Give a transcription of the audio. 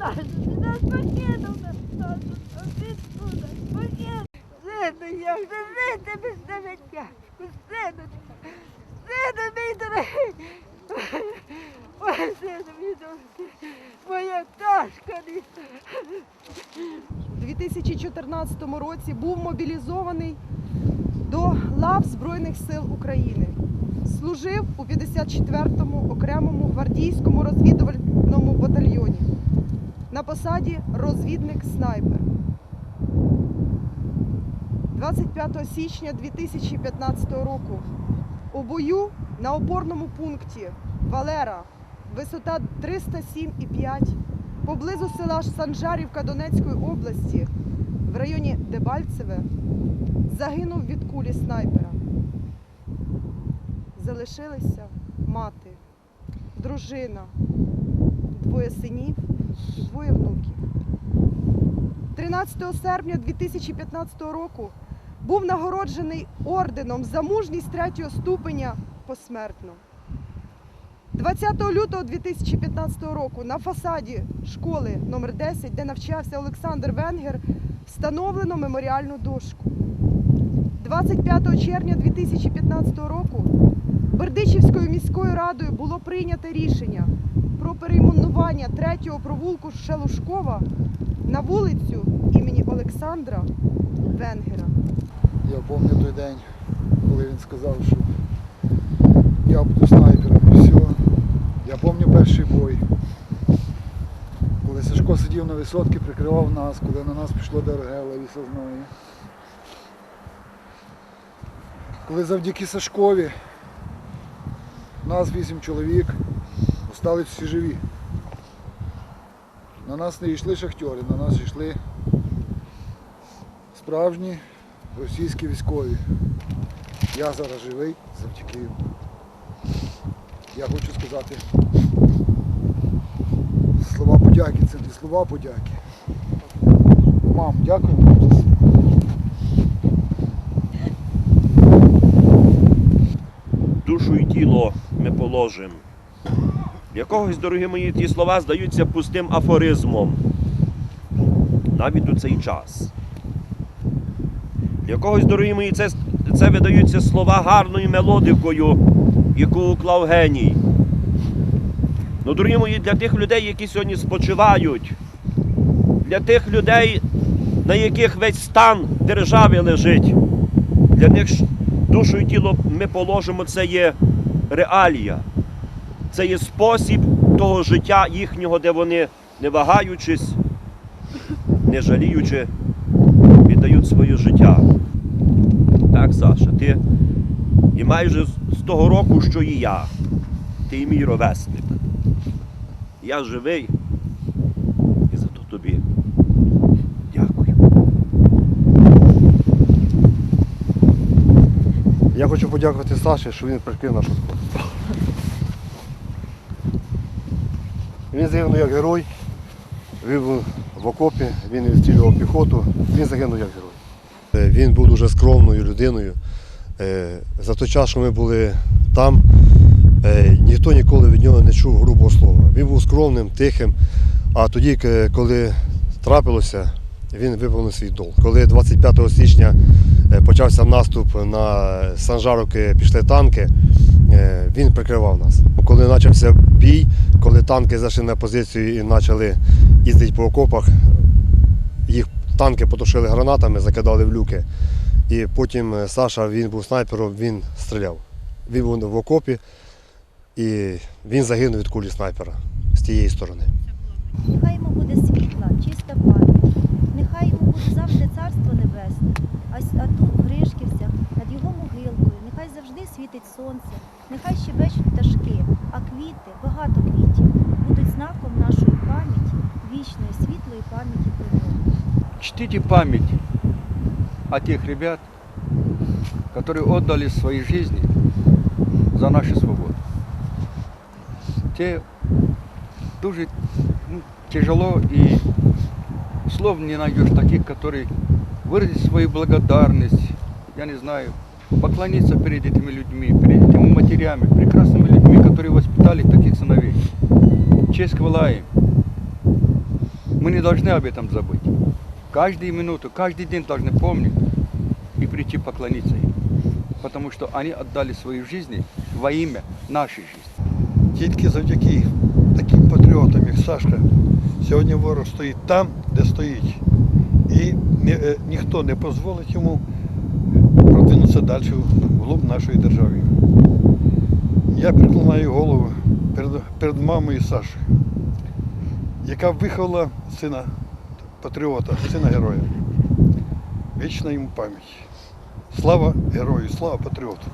нас, нас покинув нас, нас, відсюди, покинув. Сину, як же жити без тебе сину, сину мій дорогий. Ой, сину мій дорогий, моя пташка. У 2014 році був мобілізований до лав Збройних сил України. Служив у 54-му окремому гвардійському розвідувальному батальйоні на посаді розвідник-снайпер. 25 січня 2015 року. У бою на опорному пункті Валера, висота 307,5 поблизу села Санжарівка Донецької області. В районі Дебальцеве. Загинув від кулі снайпера. Залишилися мати, дружина, двоє синів двоє внуків. 13 серпня 2015 року був нагороджений орденом за мужність третього ступеня посмертно. 20 лютого 2015 року на фасаді школи номер 10, де навчався Олександр Венгер, встановлено меморіальну дошку. 25 червня 2015 року Бердичівською міською радою було прийнято рішення про перейменування третього провулку Шелушкова на вулицю імені Олександра Венгера. Я пам'ятаю той день, коли він сказав, що я буду снайпером і все. Я пам'ятаю перший бой. Коли Сашко сидів на висотці, прикривав нас, коли на нас пішло ДРГ лісозної. Коли завдяки Сашкові нас вісім чоловік остались всі живі. На нас не йшли шахтери, на нас йшли справжні російські військові. Я зараз живий завдяки їм. Я хочу сказати слова подяки, це не слова подяки. Мам, дякую вам за душу і тіло ми положимо. Якогось, дорогі мої, ті слова здаються пустим афоризмом. Навіть у цей час. Якогось, дорогі мої, це, це видаються слова гарною мелодикою, яку уклав геній. Ну, дорогі мої, для тих людей, які сьогодні спочивають, для тих людей, на яких весь стан держави лежить, для них душу і тіло ми положимо, це є реалія. Це є спосіб того життя їхнього, де вони, не вагаючись, не жаліючи, віддають своє життя. Так, Саша, ти і майже з того року, що і я. Ти і мій ровесник. Я живий. І за то тобі. Я хочу подякувати Саші, що він прикрив нашу сходу. Він загинув як герой, він був в окопі, він відстрілював піхоту, він загинув як герой. Е, Він був дуже скромною людиною. Е, За той час, що ми були там, е, ніхто ніколи від нього не чув грубого слова. Він був скромним, тихим, а тоді, коли трапилося, він виповнив свій долг. Коли 25 січня е, почався наступ на Санжаровки, пішли танки, е, він прикривав нас. Коли почався бій, коли танки зайшли на позицію і почали їздити по окопах, їх танки потушили гранатами, закидали в люки. І потім е, Саша, він був снайпером, він стріляв. Він був в окопі і він загинув від кулі снайпера з тієї сторони. світить сонце, нехай щебечуть пташки, а квіти, багато квітів, будуть знаком нашої пам'яті, вічної світлої пам'яті про нього. чтите память о тех ребят, которые отдали свои жизни за нашу свободу. Те дуже ну, тяжело и слов не найдешь таких, которые выразить свою благодарность, я не знаю, поклониться перед этими людьми, перед этими матерями, прекрасными людьми, которые воспитали таких сыновей. Честь хвала им. Мы не должны об этом забыть. Каждую минуту, каждый день должны помнить и прийти поклониться им. Потому что они отдали свою жизнь во имя нашей жизни. Тільки завдяки таким патріотам, як Сашка, сьогодні ворог стоїть там, де стоїть. І ні- е, ніхто не дозволить йому Продвинутися далі вглуб глуб нашої держави. Я приклинаю голову перед, перед мамою Сашою, яка виховала сина патріота, сина героя. Вічна йому пам'ять. Слава герою, слава патріоту!